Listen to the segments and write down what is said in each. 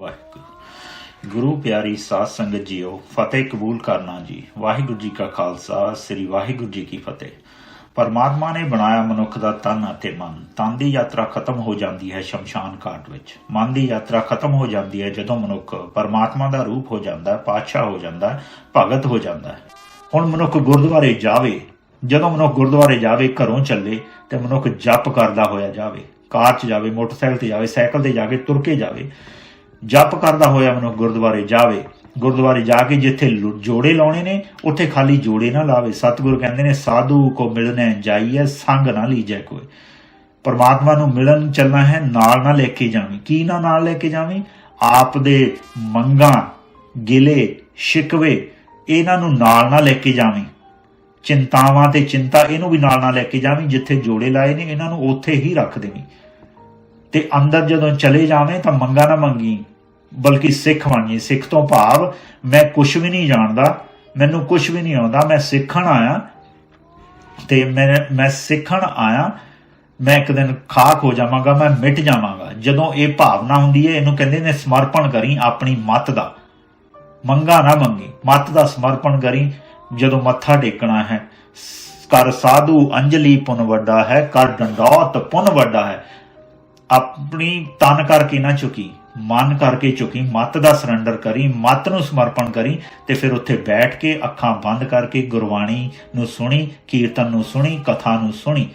ਵਾਹਿਗੁਰੂ। ਗੁਰੂ ਪਿਆਰੀ ਸਾਧ ਸੰਗਤ ਜੀਓ, ਫਤਿਹ ਕਬੂਲ ਕਰਨਾ ਜੀ। ਵਾਹਿਗੁਰੂ ਜੀ ਕਾ ਖਾਲਸਾ, ਸ੍ਰੀ ਵਾਹਿਗੁਰੂ ਜੀ ਕੀ ਫਤਿਹ। ਪਰਮਾਤਮਾ ਨੇ ਬਣਾਇਆ ਮਨੁੱਖ ਦਾ ਤਨ ਅਤੇ ਮਨ। ਤਨ ਦੀ ਯਾਤਰਾ ਖਤਮ ਹੋ ਜਾਂਦੀ ਹੈ ਸ਼ਮਸ਼ਾਨ ਘਾਟ ਵਿੱਚ। ਮਨ ਦੀ ਯਾਤਰਾ ਖਤਮ ਹੋ ਜਾਂਦੀ ਹੈ ਜਦੋਂ ਮਨੁੱਖ ਪਰਮਾਤਮਾ ਦਾ ਰੂਪ ਹੋ ਜਾਂਦਾ ਹੈ, ਪਾਤਸ਼ਾਹ ਹੋ ਜਾਂਦਾ ਹੈ, ਭਗਤ ਹੋ ਜਾਂਦਾ ਹੈ। ਹੁਣ ਮਨੁੱਖ ਗੁਰਦੁਆਰੇ ਜਾਵੇ, ਜਦੋਂ ਮਨੁੱਖ ਗੁਰਦੁਆਰੇ ਜਾਵੇ, ਘਰੋਂ ਚੱਲੇ, ਤੇ ਮਨੁੱਖ ਜਪ ਕਰਦਾ ਹੋਇਆ ਜਾਵੇ। ਕਾਰ 'ਚ ਜਾਵੇ, ਮੋਟਰਸਾਈਕਲ ਤੇ ਜਾਵੇ, ਸਾਈਕਲ ਤੇ ਜਾ ਕੇ ਤੁਰ ਕੇ ਜਾਵੇ ਜਪ ਕਰਦਾ ਹੋਇਆ ਮਨੁੱਖ ਗੁਰਦੁਆਰੇ ਜਾਵੇ, ਗੁਰਦੁਆਰੇ ਜਾ ਕੇ ਜਿੱਥੇ ਜੋੜੇ ਲਾਉਣੇ ਨੇ, ਉੱਥੇ ਖਾਲੀ ਜੋੜੇ ਨਾ ਲਾਵੇ। ਸਤਿਗੁਰੂ ਕਹਿੰਦੇ ਨੇ, ਸਾਧੂ ਕੋ ਮਿਲਣੇ ਜਾਈਏ ਸੰਗ ਨਾ ਲੀਜੈ ਕੋਈ। ਪਰਮਾਤਮਾ ਨੂੰ ਮਿਲਣ ਚੱਲਣਾ ਹੈ, ਨਾਲ ਨਾ ਲੈ ਕੇ ਜਾਵੀਂ। ਕੀ ਨਾ ਨਾਲ ਲੈ ਕੇ ਜਾਵੀਂ? ਆਪ ਦੇ ਮੰਗਾਂ, ਗਿਲੇ, ਸ਼ਿਕਵੇ, ਇਹਨਾਂ ਨੂੰ ਨਾਲ ਨਾ ਲੈ ਕੇ ਜਾਵੀਂ। ਚਿੰਤਾਵਾਂ ਤੇ ਚਿੰਤਾ ਇਹਨੂੰ ਵੀ ਨਾਲ ਨਾਲ ਲੈ ਕੇ ਜਾਵੀਂ, ਜਿੱਥੇ ਜੋੜੇ ਲਾਏ ਨੇ, ਇਹਨਾਂ ਨੂੰ ਉੱਥੇ ਹੀ ਰੱਖ ਦੇਵੀਂ। ਤੇ ਅੰਦਰ ਜਦੋਂ ਚਲੇ ਜਾਵੇਂ ਤਾਂ ਮੰਗਾ ਨਾ ਮੰਗੀ। ਬਲਕਿ ਸਿੱਖ ਬਣੀ ਸਿੱਖ ਤੋਂ ਭਾਵ ਮੈਂ ਕੁਝ ਵੀ ਨਹੀਂ ਜਾਣਦਾ, ਮੈਨੂੰ ਕੁਝ ਵੀ ਨਹੀਂ ਆਉਂਦਾ, ਮੈਂ ਸਿੱਖਣ ਆਇਆ ਤੇ ਮੈਂ ਮੈਂ ਸਿੱਖਣ ਆਇਆ, ਮੈਂ ਇੱਕ ਦਿਨ ਖਾਕ ਹੋ ਜਾਵਾਂਗਾ, ਮੈਂ ਮਿਟ ਜਾਵਾਂਗਾ। ਜਦੋਂ ਇਹ ਭਾਵਨਾ ਹੁੰਦੀ ਹੈ, ਇਹਨੂੰ ਕਹਿੰਦੇ ਨੇ ਸਮਰਪਣ ਕਰੀ ਆਪਣੀ ਮਤ ਦਾ। ਮੰਗਾ ਨਾ ਮੰਗੀ, ਮੱਤ ਦਾ ਸਮਰਪਣ ਕਰੀ, ਜਦੋਂ ਮੱਥਾ ਟੇਕਣਾ ਹੈ। ਕਰ ਸਾਧੂ ਅੰਜਲੀ ਪੁੰਨ ਵੱਡਾ ਹੈ, ਕਰ ਡੰਡੌਤ ਪੁਨ ਵੱਡਾ ਹੈ। ਆਪਣੀ ਤਨ ਕਰਕੇ ਨਾ ਚੁਕੀ ਮਨ ਕਰਕੇ ਚੁਕੀ ਮਤ ਦਾ ਸਰੈਂਡਰ ਕਰੀ, ਮਤ ਨੂੰ ਸਮਰਪਣ ਕਰੀ ਤੇ ਫਿਰ ਉੱਥੇ ਬੈਠ ਕੇ ਅੱਖਾਂ ਬੰਦ ਕਰਕੇ ਗੁਰਬਾਣੀ ਨੂੰ ਸੁਣੀ, ਕੀਰਤਨ ਨੂੰ ਸੁਣੀ, ਕਥਾ ਨੂੰ ਸੁਣੀ।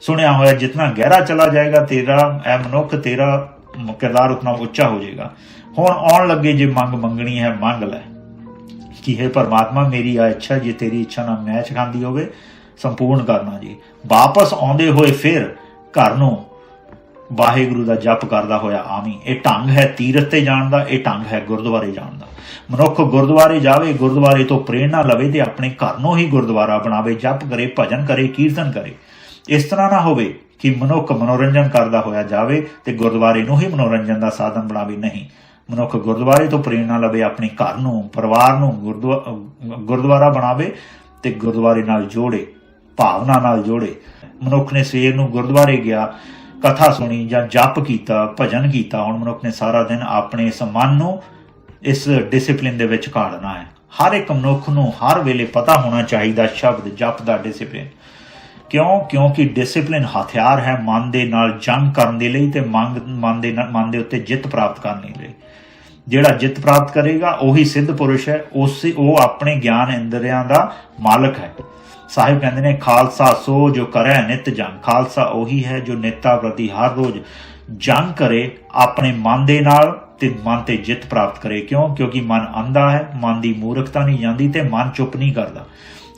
ਸੁਣਿਆ ਹੋਇਆ ਜਿੰਨਾ ਗਹਿਰਾ ਚਲਾ ਜਾਏਗਾ, ਤੇਰਾ ਇਹ ਮਨੁੱਖ ਤੇਰਾ ਕਿਰਦਾਰ ਉਤਨਾ ਉੱਚਾ ਹੋ ਜਾਏਗਾ। ਹੁਣ ਆਉਣ ਲੱਗੇ ਜੇ ਮੰਗ ਮੰਗਣੀ ਹੈ, ਮੰਗ ਲੈ। ਕਿ ਹੈ ਪਰਮਾਤਮਾ, ਮੇਰੀ ਆ ਇੱਛਾ, ਜੇ ਤੇਰੀ ਇੱਛਾ ਨਾਲ ਮੈਚ ਖਾਂਦੀ ਹੋਵੇ, ਸੰਪੂਰਨ ਕਰਨਾ ਜੀ। ਵਾਪਸ ਆਉਂਦੇ ਹੋਏ ਫਿਰ ਘਰ ਨੂੰ ਵਾਹਿਗੁਰੂ ਦਾ ਜਪ ਕਰਦਾ ਹੋਇਆ ਆਵੀਂ। ਇਹ ਢੰਗ ਹੈ ਤੀਰਥ ਤੇ ਜਾਣ ਦਾ, ਇਹ ਢੰਗ ਹੈ ਗੁਰਦੁਆਰੇ ਜਾਣ ਦਾ। ਮਨੁੱਖ ਗੁਰਦੁਆਰੇ ਜਾਵੇ, ਗੁਰਦੁਆਰੇ ਤੋਂ ਪ੍ਰੇਰਣਾ ਲਵੇ ਤੇ ਆਪਣੇ ਘਰ ਨੂੰ ਹੀ ਗੁਰਦੁਆਰਾ ਬਣਾਵੇ, ਜਪ ਕਰੇ, ਭਜਨ ਕਰੇ, ਕੀਰਤਨ ਕਰੇ। ਇਸ ਤਰ੍ਹਾਂ ਨਾ ਹੋਵੇ ਕਿ ਮਨੁੱਖ ਮਨੋਰੰਜਨ ਕਰਦਾ ਹੋਇਆ ਜਾਵੇ ਤੇ ਗੁਰਦੁਆਰੇ ਨੂੰ ਹੀ ਮਨੋਰੰਜਨ ਦਾ ਸਾਧਨ ਬਣਾਵੇ। ਨਹੀਂ। ਮਨੁੱਖ ਗੁਰਦੁਆਰੇ ਤੋਂ ਪ੍ਰੇਰਣਾ ਲਵੇ, ਆਪਣੇ ਘਰ ਨੂੰ, ਪਰਿਵਾਰ ਨੂੰ ਗੁਰਦੁਆ- ਗੁਰਦੁਆਰਾ ਬਣਾਵੇ ਤੇ ਗੁਰਦੁਆਰੇ ਨਾਲ ਜੋੜੇ, ਭਾਵਨਾ ਨਾਲ ਜੋੜੇ। ਮਨੁੱਖ ਨੇ ਸਵੇਰ ਨੂੰ ਗੁਰਦੁਆਰੇ ਗਿਆ। ਕਥਾ ਸੁਣੀ ਜਾਂ ਜਪ ਕੀਤਾ, ਭਜਨ ਕੀਤਾ, ਹੁਣ ਮਨੁੱਖ ਨੇ ਸਾਰਾ ਦਿਨ ਆਪਣੇ ਇਸ ਮਨ ਨੂੰ ਇਸ ਡਿਸਪਲਿਨ ਦੇ ਵਿੱਚ ਘਾੜਨਾ ਹੈ। ਹਰ ਇੱਕ ਮਨੁੱਖ ਨੂੰ ਹਰ ਵੇਲੇ ਪਤਾ ਹੋਣਾ ਚਾਹੀਦਾ ਸ਼ਬਦ, ਜਪ ਦਾ ਡਿਸਪਲਿਨ ਕਿਉਂ? ਕਿਉਂਕਿ ਡਿਸਪਲਿਨ ਹਥਿਆਰ ਹੈ ਮਨ ਦੇ ਨਾਲ ਜੰਗ ਕਰਨ ਦੇ ਲਈ ਤੇ ਮਨ ਦੇ ਮਨ ਦੇ ਉੱਤੇ ਜਿੱਤ ਪ੍ਰਾਪਤ ਕਰਨ ਲਈ। ਜਿਹੜਾ ਜਿੱਤ ਪ੍ਰਾਪਤ ਕਰੇਗਾ, ਉਹੀ ਸਿੱਧ ਪੁਰਸ਼ ਹੈ, ਉਸ, ਉਹ ਆਪਣੇ ਗਿਆਨ ਇੰਦਰੀਆਂ ਦਾ ਮਾਲਕ ਹੈ। ਸਾਹਿਬ ਕਹਿੰਦੇ ਨੇ, ਖਾਲਸਾ ਸੋ ਜੋ ਕਰੈ ਨਿਤ ਜੰਗ ਖਾਲਸਾ ਉਹੀ ਹੈ ਜੋ ਨਿੱਤਾ ਪ੍ਰਤੀ ਹਰ ਰੋਜ਼ ਜੰਗ ਕਰੇ ਆਪਣੇ ਮਨ ਦੇ ਨਾਲ ਤੇ ਮਨ ਤੇ ਜਿੱਤ ਪ੍ਰਾਪਤ ਕਰੇ। ਕਿਉਂ? ਕਿਉਂਕਿ ਮਨ ਅੰਧਾ ਹੈ, ਮਨ ਦੀ ਮੂਰਖਤਾ ਨਹੀਂ ਜਾਂਦੀ ਤੇ ਮਨ ਚੁੱਪ ਨਹੀਂ ਕਰਦਾ।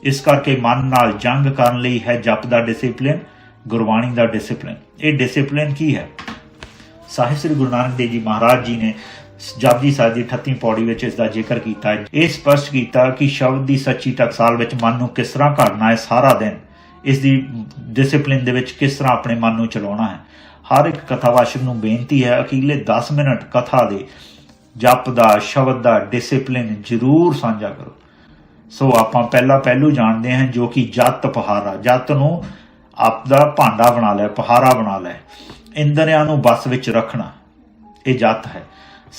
ਇਸ ਕਰਕੇ ਮਨ ਨਾਲ ਜੰਗ ਕਰਨ ਲਈ ਹੈ ਜਪ ਦਾ ਡਿਸਪਲਿਨ ਗੁਰਬਾਣੀ ਦਾ ਡਿਸਪਲਿਨ ਇਹ ਡਿਸਪਲਿਨ ਕੀ ਹੈ? ਸਾਹਿਬ ਸ੍ਰੀ ਗੁਰੂ ਨਾਨਕ ਦੇਵ ਜੀ ਮਹਾਰਾਜ ਜੀ ਨੇ ਜਪਜੀ ਸਾਹਿਬ ਦੀ 38 ਪੌੜੀ ਵਿੱਚ ਇਸ ਦਾ ਜ਼ਿਕਰ ਕੀਤਾ ਹੈ। ਇਹ ਸਪਸ਼ਟ ਕੀਤਾ ਕਿ ਸ਼ਬਦ ਦੀ ਸੱਚੀ ਟਕਸਾਲ ਵਿੱਚ ਮਨ ਨੂੰ ਕਿਸ ਤਰ੍ਹਾਂ ਘੜਨਾ ਹੈ, ਸਾਰਾ ਦਿਨ ਇਸ ਦੀ ਡਿਸਪਲਿਨ ਦੇ ਵਿੱਚ ਕਿਸ ਤਰ੍ਹਾਂ ਆਪਣੇ ਮਨ ਨੂੰ ਚਲਾਉਣਾ ਹੈ। ਹਰ ਇੱਕ ਕਥਾਵਾਚਕ ਨੂੰ ਬੇਨਤੀ ਹੈ, ਅਕੀਲੇ 10 ਮਿੰਟ ਕਥਾ ਦੇ ਜਪ ਦਾ, ਸ਼ਬਦ ਦਾ ਡਿਸਪਲਿਨ ਜ਼ਰੂਰ ਸਾਂਝਾ ਕਰੋ। ਸੋ ਆਪਾਂ ਪਹਿਲਾ ਪਹਿਲੂ ਜਾਣਦੇ ਹਾਂ ਜੋ ਕਿ ਜਤ ਪਹਾਰਾ ਜਤ ਨੂੰ ਆਪ ਦਾ ਭਾਂਡਾ ਬਣਾ ਲੈ ਪਹਾਰਾ ਬਣਾ ਲੈ। ਇੰਦਰਿਆਂ ਨੂੰ ਬਸ ਵਿੱਚ ਰੱਖਣਾ, ਇਹ ਜਤ ਹੈ।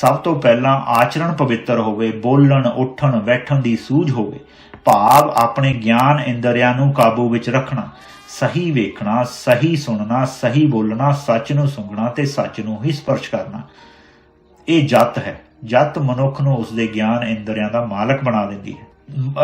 ਸਭ ਤੋਂ ਪਹਿਲਾਂ ਆਚਰਣ ਪਵਿੱਤਰ ਹੋਵੇ, ਬੋਲਣ, ਉੱਠਣ, ਬੈਠਣ ਦੀ ਸੂਝ ਹੋਵੇ, ਭਾਵ ਆਪਣੇ ਗਿਆਨ ਇੰਦਰੀਆਂ ਨੂੰ ਕਾਬੂ ਵਿੱਚ ਰੱਖਣਾ, ਸਹੀ ਵੇਖਣਾ, ਸਹੀ ਸੁਣਨਾ, ਸਹੀ ਬੋਲਣਾ, ਸੱਚ ਨੂੰ ਸੁੰਘਣਾ ਤੇ ਸੱਚ ਨੂੰ ਹੀ ਸਪਰਸ਼ ਕਰਨਾ। ਇਹ ਜਤ ਹੈ। ਜਤ ਮਨੁੱਖ ਨੂੰ ਉਸਦੇ ਗਿਆਨ ਇੰਦਰੀਆਂ ਦਾ ਮਾਲਕ ਬਣਾ ਦਿੰਦੀ ਹੈ।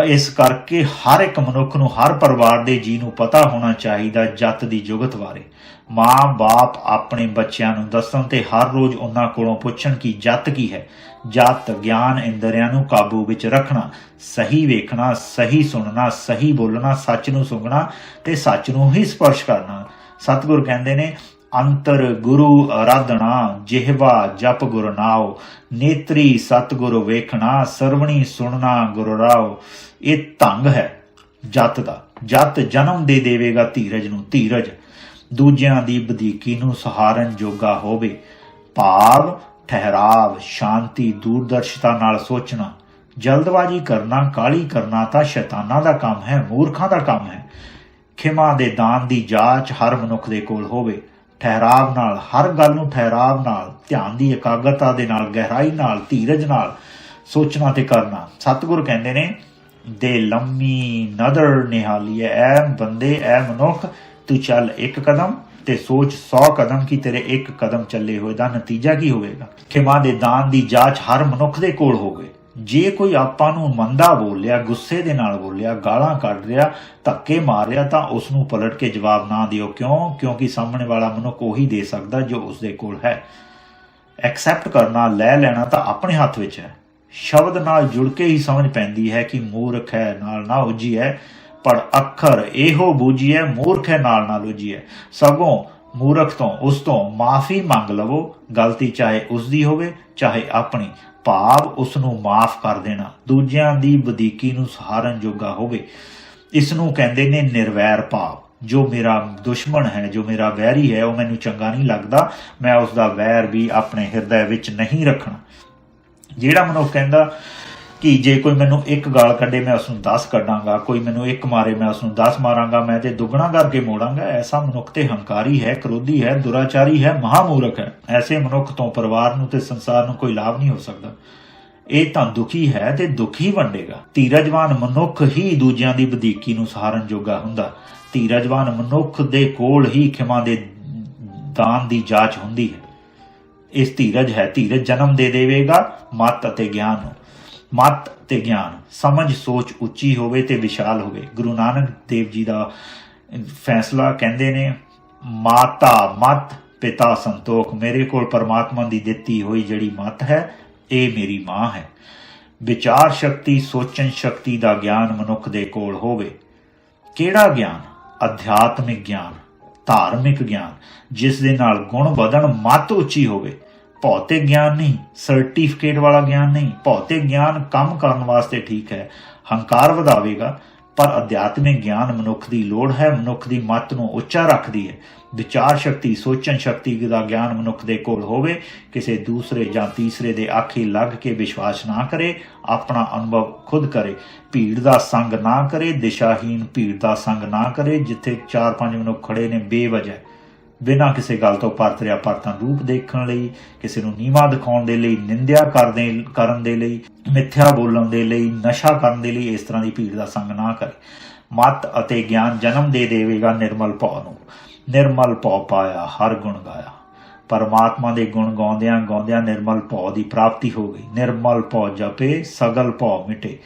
ਇਸ ਕਰਕੇ ਹਰ ਇੱਕ ਮਨੁੱਖ ਨੂੰ, ਹਰ ਪਰਿਵਾਰ ਦੇ ਜੀ ਨੂੰ ਪਤਾ ਹੋਣਾ ਚਾਹੀਦਾ ਜਤ ਦੀ ਜੁਗਤ ਬਾਰੇ। ਮਾਂ-ਬਾਪ ਆਪਣੇ ਬੱਚਿਆਂ ਨੂੰ ਦੱਸਣ ਤੇ ਹਰ ਰੋਜ਼ ਉਹਨਾਂ ਕੋਲੋਂ ਪੁੱਛਣ ਕਿ ਜਤ ਕੀ ਹੈ। ਜਤ ਗਿਆਨ ਇੰਦਰੀਆਂ ਨੂੰ ਕਾਬੂ ਵਿੱਚ ਰੱਖਣਾ, ਸਹੀ ਵੇਖਣਾ, ਸਹੀ ਸੁਣਨਾ, ਸਹੀ ਬੋਲਣਾ, ਸੱਚ ਨੂੰ ਸੁਣਨਾ ਤੇ ਸੱਚ ਨੂੰ ਹੀ ਸਪਰਸ਼ ਕਰਨਾ। ਸਤਿਗੁਰ ਕਹਿੰਦੇ ਨੇ ਅੰਤਰ ਗੁਰੂ ਆਰਾਧਨਾ ਜਿਹਵਾ ਜਪ ਗੁਰ ਨਾਉ, ਨੇਤਰੀ ਸਤਿਗੁਰ ਵੇਖਣਾ, ਸਰਵਣੀ ਸੁਣਨਾ ਗੁਰੂ ਰਾਉ, ਇਹ ਢੰਗ ਹੈ ਜਤ ਦਾ। ਜਤ ਜਨਮ ਦੇ ਦੇਵੇਗਾ ਧੀਰਜ ਨੂੰ ਧੀਰਜ। ਦੂਜਿਆਂ ਦੀ ਬਧੀਕੀ ਨੂੰ ਸਹਾਰਨ ਜੋਗਾ ਹੋਵੇ। ਭਾਵ ਠਹਿਰਾਵ, ਸ਼ਾਂਤੀ, ਦੂਰਦਰਸ਼ਤਾ ਨਾਲ ਸੋਚਣਾ। ਜਲਦਬਾਜ਼ੀ ਕਰਨਾ ਕਾਲੀ ਕਰਨਾ ਤਾਂ ਸ਼ੈਤਾਨਾਂ ਦਾ ਕੰਮ ਹੈ, ਮੂਰਖਾਂ ਦਾ ਕੰਮ ਹੈ। ਖਿਮਾ ਦੇ ਦਾਨ ਦੀ ਜਾਂਚ ਹਰ ਮਨੁੱਖ ਦੇ ਕੋਲ ਹੋਵੇ। ਠਹਿਰਾਵ ਨਾਲ, ਹਰ ਗੱਲ ਨੂੰ ਠਹਿਰਾਵ ਨਾਲ, ਧਿਆਨ ਦੀ ਇਕਾਗਰਤਾ ਦੇ ਨਾਲ, ਗਹਿਰਾਈ ਨਾਲ, ਧੀਰਜ ਨਾਲ ਸੋਚਣਾ ਤੇ ਕਰਨਾ। ਸਤਿਗੁਰ ਕਹਿੰਦੇ ਨੇ, ਦੇ ਲੰਮੀ ਨਦਰ ਨਿਹਾਲੀਏ ਐ ਬੰਦੇ, ਐ ਮਨੁੱਖ, ਤੂੰ ਚੱਲ ਇੱਕ ਕਦਮ ਤੇ ਸੋਚ 100 ਕਦਮ ਕੀ ਤੇਰੇ ਇੱਕ ਕਦਮ ਚੱਲੇ ਹੋਏ ਦਾ ਨਤੀਜਾ ਕੀ ਹੋਵੇਗਾ? ਖਿਮਾ ਦੇ ਦਾਨ ਦੀ ਜਾਂਚ ਹਰ ਮਨੁੱਖ ਦੇ ਕੋਲ ਹੋਵੇ। ਜੇ ਕੋਈ ਆਪਾਂ ਨੂੰ ਮੰਦਾ ਬੋਲਿਆ, ਗੁੱਸੇ ਦੇ ਨਾਲ ਬੋਲਿਆ, ਗਾਲਾਂ ਕੱਢ ਰਿਹਾ, ਧੱਕੇ ਮਾਰ ਰਿਹਾ, ਤਾਂ ਉਸ ਨੂੰ ਪਲਟ ਕੇ ਜਵਾਬ ਨਾ ਦਿਓ। ਕਿਉਂ? ਕਿਉਂਕਿ ਸਾਹਮਣੇ ਵਾਲਾ ਮਨੁੱਖ ਉਹੀ ਦੇ ਸਕਦਾ ਜੋ ਉਸ ਦੇ ਕੋਲ ਹੈ। ਐਕਸੈਪਟ ਕਰਨਾ, ਲੈ ਲੈਣਾ ਤਾਂ ਆਪਣੇ ਹੱਥ ਵਿੱਚ ਹੈ। ਸ਼ਬਦ ਨਾਲ ਜੁੜ ਕੇ ਹੀ ਸਮਝ ਪੈਂਦੀ ਹੈ ਕਿ ਮੂਰਖ ਹੈ, ਨਾਲ ਨਾ ਉਜੀ ਹੈ, ਪਰ ਅੱਖਰ ਇਹੋ ਬੂਝੀਐ ਮੂਰਖ ਹੈ, ਨਾਲ ਨਾ ਉਜੀ ਹੈ। ਸਗੋਂ ਮੂਰਖ ਤੋਂ, ਉਸ ਤੋਂ ਮਾਫੀ ਮੰਗ ਲਵੋ, ਗਲਤੀ ਚਾਹੇ ਉਸ ਦੀ ਹੋਵੇ, ਚਾਹੇ ਆਪਣੀ। ਭਾਵ ਉਸ ਨੂੰ ਮਾਫ ਕਰ ਦੇਣਾ, ਦੂਜਿਆਂ ਦੀ ਬਦੀਕੀ ਨੂੰ ਸਹਾਰਨ ਜੋਗਾ ਹੋਵੇ। ਇਸ ਨੂੰ ਕਹਿੰਦੇ ਨੇ ਨਿਰਵੈਰ ਭਾਵ। ਜੋ ਮੇਰਾ ਦੁਸ਼ਮਣ ਹੈ, ਜੋ ਮੇਰਾ ਵੈਰੀ ਹੈ, ਉਹ ਮੈਨੂੰ ਚੰਗਾ ਨਹੀਂ ਲੱਗਦਾ। ਮੈਂ ਉਸ ਦਾ ਵੈਰ ਵੀ ਆਪਣੇ ਹਿਰਦੇ ਵਿੱਚ ਨਹੀਂ ਰੱਖਣਾ। ਜਿਹੜਾ ਮਨੁੱਖ ਕਹਿੰਦਾ ਕਿ ਜੇ ਕੋਈ ਮੈਨੂੰ ਇੱਕ ਗਾਲ ਕੱਢੇ ਮੈਂ ਉਸ ਨੂੰ 10 ਕੱਢਾਂਗਾ, ਕੋਈ ਮੈਨੂੰ ਇੱਕ ਮਾਰੇ ਮੈਂ ਉਸ ਨੂੰ 10 ਮਾਰਾਂਗਾ, ਮੈਂ ਤੇ ਦੁੱਗਣਾ ਕਰਕੇ ਮੋੜਾਂਗਾ, ਐਸਾ ਮਨੁੱਖ ਤੇ ਹੰਕਾਰੀ ਹੈ, ਕ੍ਰੋਧੀ ਹੈ, ਦੁਰਾਚਾਰੀ ਹੈ, ਮਹਾਮੂਰਖ ਹੈ। ਐਸੇ ਮਨੁੱਖ ਤੋਂ ਪਰਿਵਾਰ ਨੂੰ ਤੇ ਸੰਸਾਰ ਨੂੰ ਕੋਈ ਲਾਭ ਨਹੀਂ ਹੋ ਸਕਦਾ। ਇਹ ਤਾਂ ਦੁਖੀ ਹੈ ਤੇ ਦੁਖੀ ਵੰਡੇਗਾ। ਧੀਰਜਵਾਨ ਮਨੁੱਖ ਹੀ ਦੂਜਿਆਂ ਦੀ ਬਦੀਕੀ ਨੂੰ ਸਹਾਰਨ ਜੋਗਾ ਹੁੰਦਾ। ਧੀਰਜਵਾਨ ਮਨੁੱਖ ਦੇ ਕੋਲ ਹੀ ਖਿਮਾ ਦੇ ਦਾਨ ਦੀ ਜਾਂਚ ਹੁੰਦੀ ਹੈ। ਇਸ ਧੀਰਜ ਹੈ ਧੀਰਜ ਜਨਮ ਦੇ ਦੇਵੇਗਾ, ਮਤ ਅਤੇ ਗਿਆਨ ਨੂੰ। ਮਤ ਤੇ ਗਿਆਨ। ਸਮਝ, ਸੋਚ ਉੱਚੀ ਹੋਵੇ ਤੇ ਵਿਸ਼ਾਲ ਹੋਵੇ। ਗੁਰੂ ਨਾਨਕ ਦੇਵ ਜੀ ਦਾ ਫੈਸਲਾ ਕਹਿੰਦੇ ਨੇ, ਮਾਤਾ, ਮਤ, ਪਿਤਾ ਸੰਤੋਖ। ਮੇਰੇ ਕੋਲ ਪਰਮਾਤਮਾ ਦੀ ਦਿੱਤੀ ਹੋਈ ਜਿਹੜੀ ਮਤ ਹੈ, ਇਹ ਮੇਰੀ ਮਾਂ ਹੈ। ਵਿਚਾਰ ਸ਼ਕਤੀ, ਸੋਚਣ ਸ਼ਕਤੀ ਦਾ ਗਿਆਨ ਮਨੁੱਖ ਦੇ ਕੋਲ ਹੋਵੇ। ਕਿਹੜਾ ਗਿਆਨ? ਅਧਿਆਤਮਿਕ ਗਿਆਨ, ਧਾਰਮਿਕ ਗਿਆਨ, ਜਿਸ ਦੇ ਨਾਲ ਗੁਣ ਵਧਣ, ਮਤ ਉੱਚੀ ਹੋਵੇ। ਭੌਤਿਕ ਗਿਆਨ ਨਹੀਂ ਸਰਟੀਫਿਕੇਟ ਵਾਲਾ ਗਿਆਨ ਨਹੀਂ, ਭੌਤਿਕ ਗਿਆਨ ਕੰਮ ਕਰਨ ਵਾਸਤੇ ਠੀਕ ਹੈ, ਹੰਕਾਰ ਵਧਾਵੇਗਾ, ਪਰ ਅਧਿਆਤਮਿਕ ਗਿਆਨ ਮਨੁੱਖ ਦੀ ਲੋੜ ਹੈ, ਮਨੁੱਖ ਦੀ ਮੱਤ ਨੂੰ ਉੱਚਾ ਰੱਖਦੀ ਹੈ। ਵਿਚਾਰ ਸ਼ਕਤੀ, ਸੋਚਣ ਸ਼ਕਤੀ ਦਾ ਗਿਆਨ ਮਨੁੱਖ ਦੇ ਕੋਲ ਹੋਵੇ, ਕਿਸੇ ਦੂਸਰੇ ਜਾਂ ਤੀਸਰੇ ਦੇ ਆਖੇ ਲੱਗ ਕੇ ਵਿਸ਼ਵਾਸ ਨਾ ਕਰੇ, ਆਪਣਾ ਅਨੁਭਵ ਖੁਦ ਕਰੇ। ਭੀੜ ਦਾ ਸੰਗ ਨਾ ਕਰੇ ਦਿਸ਼ਾਹੀਨ ਭੀੜ ਦਾ ਸੰਗ ਨਾ ਕਰੇ, ਜਿੱਥੇ ਚਾਰ ਪੰਜ ਮਨੁੱਖ ਖੜੇ ਨੇ, ਬੇਵਜ੍ਹਾ। ਬਿਨਾਂ ਕਿਸੇ ਗੱਲ ਤੋਂ ਪਰਤ ਪਰਤਰਿਆ ਪਰਤਨ ਰੂਪ ਦੇਖਣ ਲਈ, ਕਿਸੇ ਨੂੰ ਨੀਵਾ ਦਿਖਾਉਣ ਦੇ ਲਈ, ਨਿੰਦਿਆ ਕਰਦੇ, ਕਰਨ ਦੇ ਲਈ, ਮਿੱਥਿਆ ਬੋਲਣ ਦੇ ਲਈ, ਨਸ਼ਾ ਕਰਨ ਦੇ ਲਈ ਇਸ ਤਰ੍ਹਾਂ ਦੀ ਭੀੜ ਦਾ ਸੰਗ ਨਾ ਕਰੇ। ਮਤ ਅਤੇ ਗਿਆਨ ਜਨਮ ਦੇ ਦੇਵੇਗਾ ਨਿਰਮਲ ਭਉ ਨੂੰ। ਨਿਰਮਲ ਭਉ ਪਾਇਆ, ਹਰ ਗੁਣ ਗਾਇਆ। ਪਰਮਾਤਮਾ ਦੇ ਗੁਣ ਗਾਉਂਦਿਆਂ ਗਾਉਂਦਿਆਂ ਨਿਰਮਲ ਭਉ ਦੀ ਪ੍ਰਾਪਤੀ ਹੋ ਗਈ। ਨਿਰਮਲ ਭਉ ਜਪੇ, ਸਗਲ ਭਉ ਮਿਟੇ।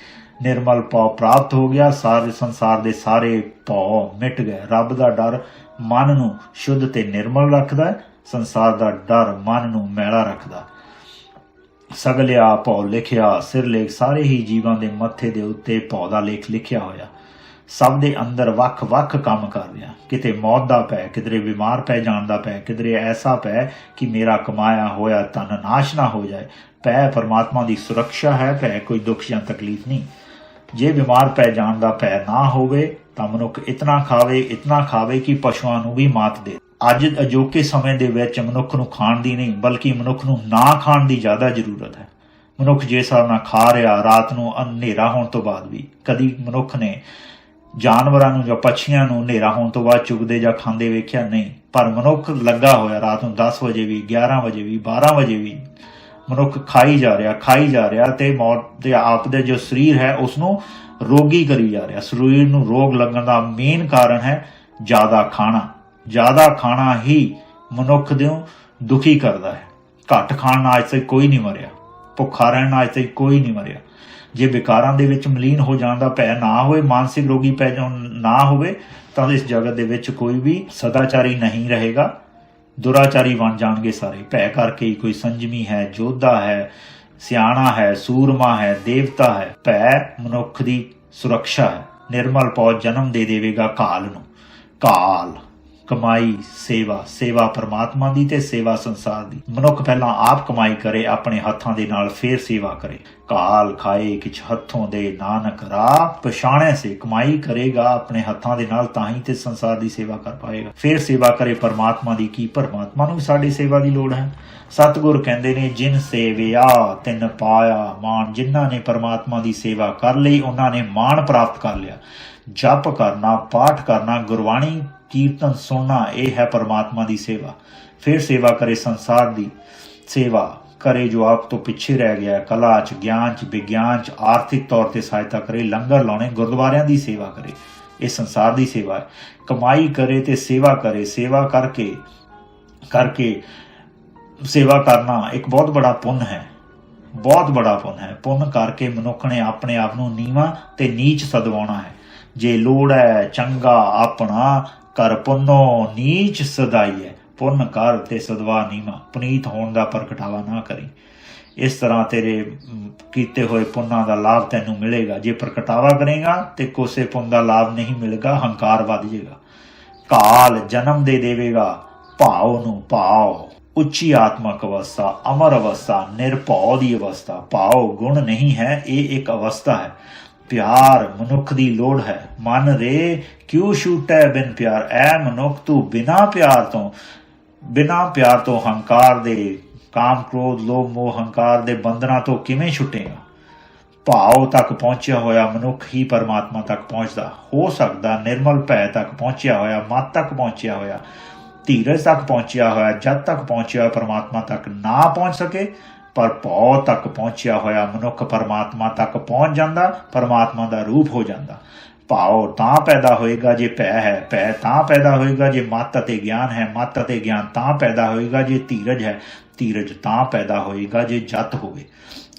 ਨਿਰਮਲ ਭਉ ਪ੍ਰਾਪਤ ਹੋ ਗਿਆ, ਸਾਰੇ ਸੰਸਾਰ ਦੇ ਸਾਰੇ ਭਉ ਮਿਟ ਗਏ। ਰੱਬ ਦਾ ਡਰ ਮਨ ਨੂੰ ਸ਼ੁੱਧ ਤੇ ਨਿਰਮਲ ਰੱਖਦਾ ਹੈ, ਸੰਸਾਰ ਦਾ ਡਰ ਮਨ ਨੂੰ ਮੈਲਾ ਰੱਖਦਾ ਸਗਲਿਆ ਭਉ ਲਿਖਿਆ, ਸਿਰ ਲੇਖ ਸਾਰੇ ਹੀ ਜੀਵਾਂ ਦੇ ਮੱਥੇ ਦੇ ਉੱਤੇ ਭਉ ਦਾ ਲੇਖ ਲਿਖਿਆ ਹੋਇਆ। ਸਭ ਦੇ ਅੰਦਰ ਵੱਖ-ਵੱਖ ਕੰਮ ਕਰ ਰਿਹਾ। ਕਿਤੇ ਮੌਤ ਦਾ ਪੈ ਕਿਧਰੇ ਬਿਮਾਰ ਪੈ ਜਾਣ ਦਾ ਪੈ ਕਿਧਰੇ ਐਸਾ ਪੈ ਕਿ ਮੇਰਾ ਕਮਾਇਆ ਹੋਇਆ ਤਨ ਨਾਸ਼ ਨਾ ਹੋ ਜਾਏ। ਪੈ ਪਰਮਾਤਮਾ ਦੀ ਸੁਰੱਖਿਆ ਹੈ ਪੈ ਕੋਈ ਦੁੱਖ ਜਾਂ ਤਕਲੀਫ ਨਹੀਂ। ਜੇ ਬਿਮਾਰ ਪੈ ਜਾਣ ਦਾ ਪੈ ਨਾ ਹੋਵੇ ਤਾਂ ਮਨੁੱਖ ਇਤਨਾ ਖਾਵੇ ਇਤਨਾ ਖਾਵੇ ਕਿ ਪਸ਼ੂਆਂ ਨੂੰ ਵੀ ਮਾਤ ਦੇ। ਅੱਜ ਅਜੋਕੇ ਸਮੇਂ ਦੇ ਵਿੱਚ ਮਨੁੱਖ ਨੂੰ ਖਾਣ ਦੀ ਨਹੀਂ, ਬਲਕਿ ਮਨੁੱਖ ਨੂੰ ਨਾ ਖਾਣ ਦੀ ਜ਼ਿਆਦਾ ਜ਼ਰੂਰਤ ਹੈ। ਮਨੁੱਖ ਜੇ ਹਿਸਾਬ ਨਾਲ ਖਾ ਰਿਹਾ, ਰਾਤ ਨੂੰ ਹਨੇਰਾ ਹੋਣ ਤੋਂ ਬਾਅਦ ਵੀ, ਕਦੀ ਮਨੁੱਖ ਨੇ ਜਾਨਵਰਾਂ ਨੂੰ ਜਾਂ ਪੰਛੀਆਂ ਨੂੰ ਹਨੇਰਾ ਹੋਣ ਤੋਂ ਬਾਅਦ ਚੁਗਦੇ ਜਾਂ ਖਾਂਦੇ ਵੇਖਿਆ ਨਹੀਂ, ਪਰ ਮਨੁੱਖ ਲੱਗਾ ਹੋਇਆ ਰਾਤ ਨੂੰ 10 ਵਜੇ ਵੀ 11 ਵਜੇ ਵੀ 12 ਵਜੇ ਵੀ ਮਨੁੱਖ ਖਾਈ ਜਾ ਰਿਹਾ, ਖਾਈ ਜਾ ਰਿਹਾ ਤੇ ਮੌਤ ਦੇ ਆਪ ਦੇ ਜੋ ਸਰੀਰ ਹੈ ਉਸ ਨੂੰ ਰੋਗੀ ਕਰੀ ਜਾ ਰਿਹਾ। ਸਰੀਰ ਨੂੰ ਰੋਗ ਲੱਗਣ ਦਾ ਮੇਨ ਕਾਰਨ ਹੈ ਜ਼ਿਆਦਾ ਖਾਣਾ। ਜ਼ਿਆਦਾ ਖਾਣਾ ਹੀ ਮਨੁੱਖ ਨੂੰ ਦੁਖੀ ਕਰਦਾ ਹੈ। ਘੱਟ ਖਾਣ ਨਾਲ ਅੱਜ ਤੱਕ ਕੋਈ ਨਹੀਂ ਮਰਿਆ। ਭੁੱਖਾ ਰਹਿਣ ਨਾਲ ਅੱਜ ਤੱਕ ਕੋਈ ਨਹੀਂ ਮਰਿਆ। ਜੇ ਵਿਕਾਰਾਂ ਦੇ ਵਿੱਚ ਮਲੀਨ ਹੋ ਜਾਣ ਦਾ ਭੈ ਨਾ ਹੋਵੇ, ਮਾਨਸਿਕ ਰੋਗੀ ਪੈ ਜਾਣ ਨਾ ਹੋਵੇ, ਤਾਂ ਇਸ ਜਗਤ ਦੇ ਵਿੱਚ ਕੋਈ ਵੀ ਸਦਾਚਾਰੀ ਨਹੀਂ ਰਹੇਗਾ। ਦੁਰਾਚਾਰੀ ਬਣ ਜਾਣਗੇ ਸਾਰੇ। ਭੈ ਕਰਕੇ ਹੀ ਕੋਈ ਸੰਜਮੀ ਹੈ, ਜੋਧਾ ਹੈ, ਸਿਆਣਾ ਹੈ, ਸੂਰਮਾ ਹੈ, ਦੇਵਤਾ ਹੈ। ਭੈ ਮਨੁੱਖ ਦੀ ਸੁਰੱਖਿਆ ਹੈ। ਨਿਰਮਲ ਪੌਜ ਜਨਮ ਦੇ ਦੇਵੇਗਾ ਕਾਲ ਨੂੰ। ਕਾਲ। ਕਮਾਈ, ਸੇਵਾ ਸੇਵਾ ਪਰਮਾਤਮਾ ਦੀ ਤੇ ਸੇਵਾ ਸੰਸਾਰ ਦੀ। ਮਨੁੱਖ ਪਹਿਲਾਂ ਆਪ ਕਮਾਈ ਕਰੇ, ਆਪਣੇ ਹੱਥਾਂ ਦੇ ਨਾਲ ਫੇਰ ਸੇਵਾ ਕਰੇ। ਕਾਲ ਖਾਏ, ਕਿਛ ਹੱਥੋਂ ਦੇ ਨਾਨਕ ਰਾਹ ਪਛਾਣੈ ਸੇ। ਕਮਾਈ ਕਰੇਗਾ, ਆਪਣੇ ਹੱਥਾਂ ਦੇ ਨਾਲ ਤਾਂ ਹੀ ਤੇ ਸੰਸਾਰ ਦੀ ਸੇਵਾ ਕਰ ਪਾਏਗਾ। ਫੇਰ ਸੇਵਾ ਕਰੇ, ਪਰਮਾਤਮਾ ਦੀ ਕੀ? ਪਰਮਾਤਮਾ ਨੂੰ ਵੀ ਸਾਡੀ ਸੇਵਾ ਦੀ ਲੋੜ ਹੈ। ਸਤਿਗੁਰ ਕਹਿੰਦੇ ਨੇ, ਜਿਨ ਸੇਵਿਆ, ਤਿਨ ਪਾਇਆ ਮਾਨ ਜਿਨ੍ਹਾਂ ਨੇ ਪਰਮਾਤਮਾ ਦੀ ਸੇਵਾ ਕਰ ਲਈ, ਉਹਨਾਂ ਨੇ ਮਾਣ ਪ੍ਰਾਪਤ ਕਰ ਲਿਆ। ਜਪ ਕਰਨਾ, ਪਾਠ ਕਰਨਾ, ਗੁਰਬਾਣੀ ਕੀਰਤਨ ਸੁਣਨਾ, ਇਹ ਹੈ ਪਰਮਾਤਮਾ ਦੀ ਸੇਵਾ। ਫਿਰ ਸੇਵਾ ਕਰੇ ਸੰਸਾਰ ਦੀ। ਸੇਵਾ ਕਰੇ ਜੋ ਆਪ ਤੋਂ ਪਿੱਛੇ ਰਹਿ ਗਿਆ ਕਲਾ ਚ, ਗਿਆਨ ਚ, ਵਿਗਿਆਨ ਚ, ਆਰਥਿਕ ਤੌਰ ਤੇ ਸਹਾਇਤਾ ਕਰੇ, ਲੰਗਰ ਲਾਉਣੇ, ਗੁਰਦੁਆਰਿਆਂ ਦੀ ਸੇਵਾ ਕਰੇ। ਇਹ ਸੰਸਾਰ ਦੀ ਸੇਵਾ ਹੈ। ਕਮਾਈ ਕਰੇ ਤੇ ਸੇਵਾ ਕਰੇ। ਸੇਵਾ ਕਰਕੇ ਕਰਕੇ ਸੇਵਾ ਕਰਨਾ ਇੱਕ ਬਹੁਤ ਬੜਾ ਪੁੰਨ ਹੈ। ਬਹੁਤ ਬੜਾ ਪੁੰਨ ਹੈ। ਪੁੰਨ ਕਰਕੇ ਮਨੁੱਖ ਨੇ ਆਪਣੇ ਆਪ ਨੂੰ ਨੀਵਾਂ ਤੇ ਨੀਚ ਸਦਵਾਉਣਾ ਹੈ। ਜੇ ਲੋੜ ਹੈ, ਚੰਗਾ ਆਪਣਾ ਕਰ ਪੁੰਨੋ ਨੀਚ ਸਦਾਈ ਹੈ ਪੁੰਨ ਕਰ ਤੇ ਸਦਵਾ ਨੀਵਾਂ ਪੁਨੀਤ ਹੋਣ ਦਾ ਪ੍ਰਗਟਾਵਾ ਨਾ ਕਰੀ। ਇਸ ਤਰ੍ਹਾਂ ਤੇਰੇ ਕੀਤੇ ਹੋਏ ਪੁੰਨਾਂ ਦਾ ਲਾਭ ਤੈਨੂੰ ਮਿਲੇਗਾ। ਜੇ ਪ੍ਰਗਟਾਵਾ ਕਰੇਗਾ ਤੇ ਕੋਸੇ ਪੁੰਨ ਦਾ ਲਾਭ ਨਹੀਂ ਮਿਲੇਗਾ, ਹੰਕਾਰ ਵੱਧ ਜਾਏਗਾ ਕਾਲ ਜਨਮ ਦੇ ਦੇਵੇਗਾ ਭਾਵ ਨੂੰ ਭਾਵ ਉੱਚੀ ਆਤਮਕ ਅਵਸਥਾ, ਅਮਰ ਅਵਸਥਾ, ਨਿਰਭਉ ਦੀ ਅਵਸਥਾ। ਭਾਵ ਗੁਣ ਨਹੀਂ ਹੈ, ਇਹ ਇੱਕ ਅਵਸਥਾ ਹੈ। ਪਿਆਰ ਮਨੁੱਖ ਦੀ ਲੋੜ ਹੈ। ਮਨ ਰੇ ਕਿਉ ਛੂਟੈ ਬਿਨ ਪਿਆਰ? ਐ ਮਨੁੱਖ ਤੂੰ ਬਿਨਾ ਪਿਆਰ ਤੋਂ ਬਿਨਾ ਪਿਆਰ ਤੋਂ ਹੰਕਾਰ ਦੇ ਕਾਮ, ਕ੍ਰੋਧ, ਲੋਭ, ਮੋਹ, ਹੰਕਾਰ ਦੇ ਬੰਧਨਾਂ ਤੋਂ ਕਿਵੇਂ ਛੁੱਟੇਗਾ? ਭਾਵ ਤੱਕ ਪਹੁੰਚਿਆ ਹੋਇਆ ਮਨੁੱਖ ਹੀ ਪਰਮਾਤਮਾ ਤੱਕ ਪਹੁੰਚਦਾ। ਹੋ ਸਕਦਾ ਨਿਰਮਲ ਭੈ ਤੱਕ ਪਹੁੰਚਿਆ ਹੋਇਆ, ਮਤ ਤੱਕ ਪਹੁੰਚਿਆ ਹੋਇਆ, ਧੀਰਜ ਤੱਕ ਪਹੁੰਚਿਆ ਹੋਇਆ ਜਦ ਤੱਕ ਪਹੁੰਚਿਆ ਹੋਇਆ ਪਰਮਾਤਮਾ ਤੱਕ ਨਾ ਪਹੁੰਚ ਸਕੇ। ਪਰ ਭਉ ਤੱਕ ਪਹੁੰਚਿਆ ਹੋਇਆ ਮਨੁੱਖ ਪਰਮਾਤਮਾ ਤੱਕ ਪਹੁੰਚ ਜਾਂਦਾ, ਪਰਮਾਤਮਾ ਦਾ ਰੂਪ ਹੋ ਜਾਂਦਾ। ਭਾਵ ਤਾਂ ਪੈਦਾ ਹੋਏਗਾ ਜੇ ਭੈ ਹੈ, ਭੈ ਤਾਂ ਪੈਦਾ ਹੋਏਗਾ ਜੇ ਮਤ ਅਤੇ ਗਿਆਨ ਹੈ, ਮਤ ਅਤੇ ਗਿਆਨ ਤਾਂ ਪੈਦਾ ਹੋਏਗਾ ਜੇ ਧੀਰਜ ਹੈ, ਧੀਰਜ ਤਾਂ ਪੈਦਾ ਹੋਏਗਾ ਜੇ ਜਤ ਹੋਵੇ।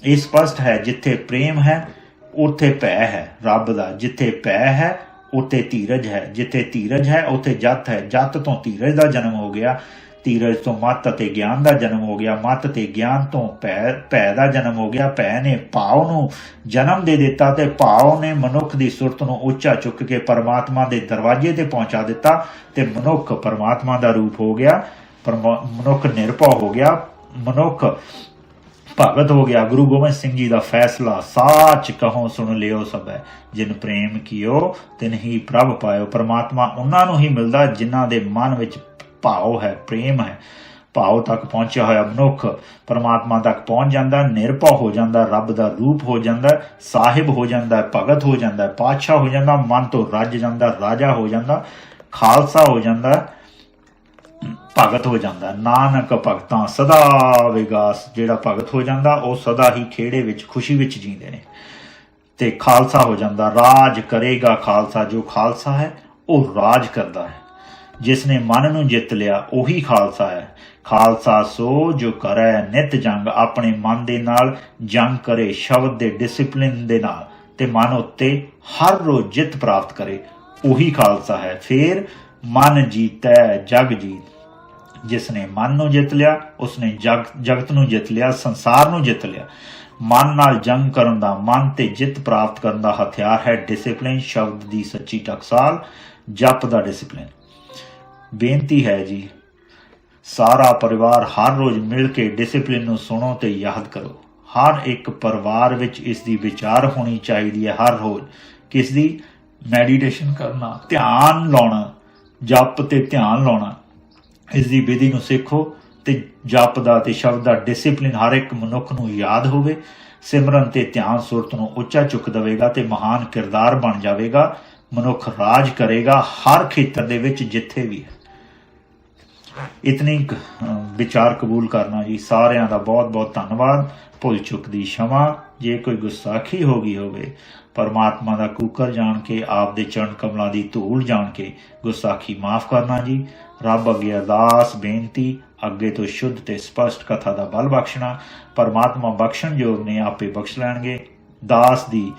ਇਹ ਸਪਸ਼ਟ ਹੈ, ਜਿੱਥੇ ਪ੍ਰੇਮ ਹੈ, ਉੱਥੇ ਭੈ ਹੈ, ਰੱਬ ਦਾ। ਜਿੱਥੇ ਭੈ ਹੈ, ਉੱਥੇ ਧੀਰਜ ਹੈ। ਜਿੱਥੇ ਧੀਰਜ ਹੈ, ਉੱਥੇ ਜਤ ਹੈ। ਜਤ ਤੋਂ ਧੀਰਜ ਦਾ ਜਨਮ ਹੋ ਗਿਆ। ਧੀਰਜ ਤੋਂ ਮਤ ਅਤੇ ਗਿਆਨ ਦਾ ਜਨਮ ਹੋ ਗਿਆ। ਮਤ ਤੇ ਗਿਆਨ ਤੋਂ ਭੈ ਭੈ ਦਾ ਜਨਮ ਹੋ ਗਿਆ। ਭੈ ਨੇ ਭਾਵ ਨੂੰ ਜਨਮ ਦੇ ਦਿੱਤਾ ਤੇ ਭਾਵ ਨੇ ਮਨੁੱਖ ਦੀ ਸੁਰਤ ਨੂੰ ਉੱਚਾ ਚੁੱਕ ਕੇ ਪਰਮਾਤਮਾ ਦੇ ਦਰਵਾਜ਼ੇ ਤੇ ਪਹੁੰਚਾ ਦਿੱਤਾ ਤੇ ਮਨੁੱਖ ਪਰਮਾਤਮਾ ਦਾ ਰੂਪ ਹੋ ਗਿਆ। ਪਰਮਾ- ਮਨੁੱਖ ਨਿਰਭਉ ਹੋ ਗਿਆ। ਮਨੁੱਖ ਭਗਤ ਹੋ ਗਿਆ। ਗੁਰੂ ਗੋਬਿੰਦ ਸਿੰਘ ਜੀ ਦਾ ਫੈਸਲਾ ਸਾਚ ਕਹੋ ਸੁਣ ਲਿਓ ਸਭੈ। ਜਿਨ ਪ੍ਰੇਮ ਕੀਓ ਤਿਨ ਹੀ ਪ੍ਰਭ ਪਾਇਓ। ਪਰਮਾਤਮਾ ਉਹਨਾਂ ਨੂੰ ਹੀ ਮਿਲਦਾ ਜਿਨ੍ਹਾਂ ਦੇ ਮਨ ਵਿੱਚ ਭਾਵ ਹੈ, ਪ੍ਰੇਮ ਹੈ। ਭਾਵ ਤੱਕ ਪਹੁੰਚਿਆ ਹੋਇਆ ਮਨੁੱਖ ਪਰਮਾਤਮਾ ਤੱਕ ਪਹੁੰਚ ਜਾਂਦਾ, ਨਿਰਭਉ ਹੋ ਜਾਂਦਾ, ਰੱਬ ਦਾ ਰੂਪ ਹੋ ਜਾਂਦਾ, ਸਾਹਿਬ ਹੋ ਜਾਂਦਾ, ਭਗਤ ਹੋ ਜਾਂਦਾ, ਪਾਤਸ਼ਾਹ ਹੋ ਜਾਂਦਾ, ਮਨ ਤੋਂ ਰੱਜ ਜਾਂਦਾ, ਰਾਜਾ ਹੋ ਜਾਂਦਾ, ਖਾਲਸਾ ਹੋ ਜਾਂਦਾ, ਭਗਤ ਹੋ ਜਾਂਦਾ। ਨਾਨਕ ਭਗਤਾਂ ਸਦਾ ਵਿਗਾਸ, ਜਿਹੜਾ ਭਗਤ ਹੋ ਜਾਂਦਾ, ਉਹ ਸਦਾ ਹੀ ਖੇੜੇ ਵਿੱਚ, ਖੁਸ਼ੀ ਵਿੱਚ ਜੀਂਦੇ ਨੇ। ਤੇ ਖਾਲਸਾ ਹੋ ਜਾਂਦਾ। ਰਾਜ ਕਰੇਗਾ ਖਾਲਸਾ। ਜੋ ਖਾਲਸਾ ਹੈ, ਉਹ ਰਾਜ ਕਰਦਾ ਹੈ। ਜਿਸ ਨੇ ਮਨ ਨੂੰ ਜਿੱਤ ਲਿਆ, ਉਹੀ ਖਾਲਸਾ ਹੈ। ਖਾਲਸਾ ਸੋ ਜੋ ਕਰੈ ਨਿਤ ਜੰਗ, ਆਪਣੇ ਮਨ ਦੇ ਨਾਲ ਜੰਗ ਕਰੇ, ਸ਼ਬਦ ਦੇ ਡਿਸਪਲਿਨ ਦੇ ਨਾਲ। ਤੇ ਮਨ ਉੱਤੇ ਹਰ ਰੋਜ਼ ਜਿੱਤ ਪ੍ਰਾਪਤ ਕਰੇ, ਉਹੀ ਖਾਲਸਾ ਹੈ। ਫੇਰ ਮਨ ਜੀਤੈ, ਜਗ ਜੀਤ। ਜਿਸ ਨੇ ਮਨ ਨੂੰ ਜਿੱਤ ਲਿਆ ਉਸਨੇ ਜਗ, ਜਗਤ ਨੂੰ ਜਿੱਤ ਲਿਆ, ਸੰਸਾਰ ਨੂੰ ਜਿੱਤ ਲਿਆ। ਮਨ ਨਾਲ ਜੰਗ ਕਰਨ ਦਾ, ਮਨ ਤੇ ਜਿੱਤ ਪ੍ਰਾਪਤ ਕਰਨ ਦਾ ਹਥਿਆਰ ਹੈ ਡਿਸਪਲਿਨ ਸ਼ਬਦ ਦੀ ਸੱਚੀ ਟਕਸਾਲ, ਜਪ ਦਾ ਡਿਸਪਲਿਨ ਬੇਨਤੀ ਹੈ ਜੀ, ਸਾਰਾ ਪਰਿਵਾਰ ਹਰ ਰੋਜ਼ ਮਿਲ ਕੇ ਡਿਸਪਲਿਨ ਨੂੰ ਸੁਣੋ ਤੇ ਯਾਦ ਕਰੋ। ਹਰ ਇੱਕ ਪਰਿਵਾਰ ਵਿੱਚ ਇਸ ਦੀ ਵਿਚਾਰ ਹੋਣੀ ਚਾਹੀਦੀ ਹੈ ਹਰ ਰੋਜ਼। ਕਿਸ ਦੀ? ਮੈਡੀਟੇਸ਼ਨ ਕਰਨਾ, ਧਿਆਨ ਲਾਉਣਾ, ਜਪ ਤੇ ਧਿਆਨ ਲਾਉਣਾ। ਇਸ ਦੀ ਵਿਧੀ ਨੂੰ ਸਿੱਖੋ ਤੇ ਜਪ ਦਾ ਤੇ ਸ਼ਬਦ ਦਾ ਡਿਸਪਲਿਨ ਹਰ ਇੱਕ ਮਨੁੱਖ ਨੂੰ ਯਾਦ ਹੋਵੇ। ਸਿਮਰਨ ਤੇ ਧਿਆਨ ਸੁਰਤ ਨੂੰ ਉੱਚਾ ਚੁੱਕ ਦੇਵੇਗਾ ਤੇ ਮਹਾਨ ਕਿਰਦਾਰ ਬਣ ਜਾਵੇਗਾ। ਮਨੁੱਖ ਰਾਜ ਕਰੇਗਾ ਹਰ ਖੇਤਰ ਦੇ ਵਿੱਚ ਜਿੱਥੇ ਵੀ ਹੈ। ਇਤਨੀ ਵਿਚਾਰ ਕਬੂਲ ਕਰਨਾ ਜੀ। ਸਾਰਿਆਂ ਦਾ ਬਹੁਤ ਬਹੁਤ ਧੰਨਵਾਦ। ਭੁੱਲ ਚੁੱਕ ਦੀ ਸ਼ਮਾ। ਜੇ ਕੋਈ ਗੁਸਾਖੀ ਹੋ ਗਈ ਹੋਵੇ, ਪਰਮਾਤਮਾ ਦਾ ਕੂਕਰ ਜਾਣ ਕੇ, ਆਪ ਦੇ ਚਰਨ ਕਮਲਾਂ ਦੀ ਧੂਲ ਜਾਣ ਕੇ ਗੁਸਾਖੀ ਮਾਫ ਕਰਨਾ ਜੀ। ਰੱਬ ਅਗੇ ਅਰਦਾਸ, ਬੇਨਤੀ, ਅੱਗੇ ਤੋਂ ਸ਼ੁੱਧ ਤੇ ਸਪਸ਼ਟ ਕਥਾ ਦਾ ਬਲ ਬਖਸ਼ਣਾ। ਪਰਮਾਤਮਾ ਬਖਸ਼ਣ ਜੋਗ ਨੇ ਆਪੇ ਬਖਸ਼ ਲੈਣਗੇ। ਦਾਸ ਦੀ,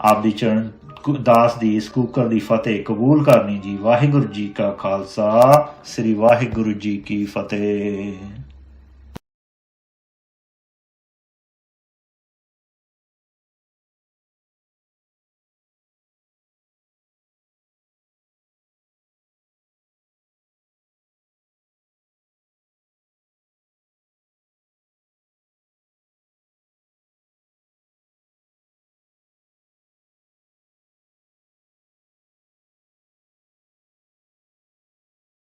ਆਪ ਦੀ ਚਰਨ ਦਾਸ ਦੀ ਇਸ ਕੂਕਰ ਦੀ ਫਤਿਹ ਕਬੂਲ ਕਰਨੀ ਜੀ। ਵਾਹਿਗੁਰੂ ਜੀ ਕਾ ਖਾਲਸਾ, ਸ੍ਰੀ ਵਾਹਿਗੁਰੂ ਜੀ ਕੀ ਫਤਿਹ।